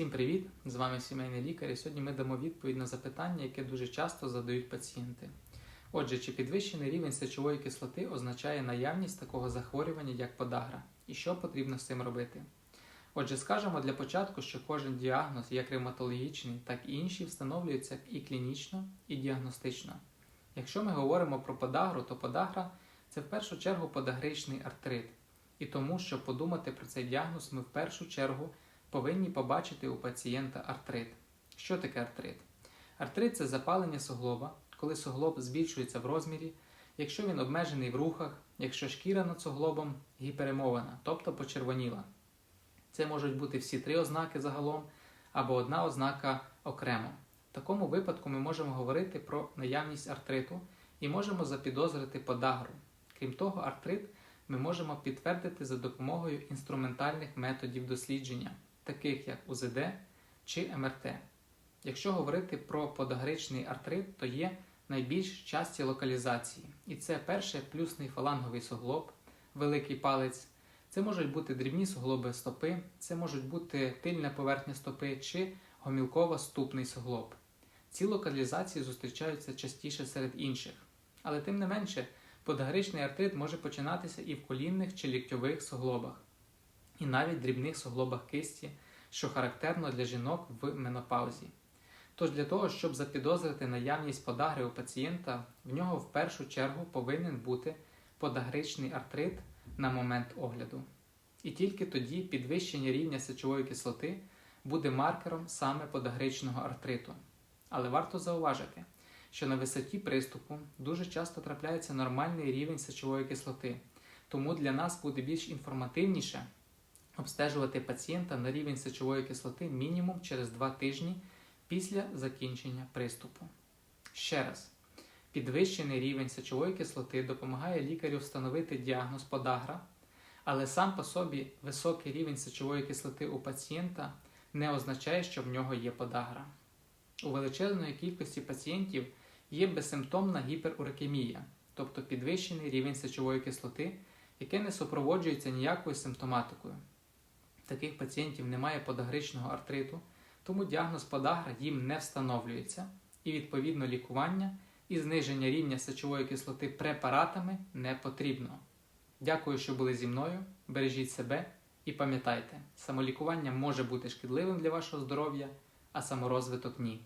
Всім привіт! З вами сімейний лікар. І сьогодні ми дамо відповідь на запитання, яке дуже часто задають пацієнти. Отже, чи підвищений рівень сечової кислоти означає наявність такого захворювання, як подагра, і що потрібно з цим робити? Отже, скажемо для початку, що кожен діагноз, як ревматологічний, так і інші, встановлюється і клінічно, і діагностично. Якщо ми говоримо про подагру, то подагра це в першу чергу подагричний артрит. І тому, щоб подумати про цей діагноз, ми в першу чергу повинні побачити у пацієнта артрит. Що таке артрит? Артрит це запалення суглоба, коли суглоб збільшується в розмірі, якщо він обмежений в рухах, якщо шкіра над суглобом гіперемована, тобто почервоніла. Це можуть бути всі три ознаки загалом або одна ознака окремо. В такому випадку ми можемо говорити про наявність артриту і можемо запідозрити подагру. Крім того, артрит ми можемо підтвердити за допомогою інструментальних методів дослідження, таких як УЗД чи МРТ. Якщо говорити про подагричний артрит, то є найбільш часті локалізації. І це перше плюсний фаланговий суглоб, великий палець. Це можуть бути дрібні суглоби стопи, це можуть бути тильна поверхня стопи чи гомілково-ступний суглоб. Ці локалізації зустрічаються частіше серед інших. Але тим не менше, подагричний артрит може починатися і в колінних чи ліктьових суглобах, і навіть дрібних суглобах кисті, що характерно для жінок в менопаузі. Тож для того, щоб запідозрити наявність подагри у пацієнта, в нього в першу чергу повинен бути подагричний артрит на момент огляду. І тільки тоді підвищення рівня сечової кислоти буде маркером саме подагричного артриту. Але варто зауважити, що на висоті приступу дуже часто трапляється нормальний рівень сечової кислоти, тому для нас буде більш інформативніше обстежувати пацієнта на рівень сечової кислоти мінімум через 2 тижні після закінчення приступу. Ще раз, підвищений рівень сечової кислоти допомагає лікарю встановити діагноз подагра, але сам по собі високий рівень сечової кислоти у пацієнта не означає, що в нього є подагра. У величезної кількості пацієнтів є безсимптомна гіперурикемія, тобто підвищений рівень сечової кислоти, яке не супроводжується ніякою симптоматикою. Таких пацієнтів немає подагричного артриту, тому діагноз подагра їм не встановлюється, і відповідно лікування і зниження рівня сечової кислоти препаратами не потрібно. Дякую, що були зі мною. Бережіть себе і пам'ятайте, самолікування може бути шкідливим для вашого здоров'я, а саморозвиток ні.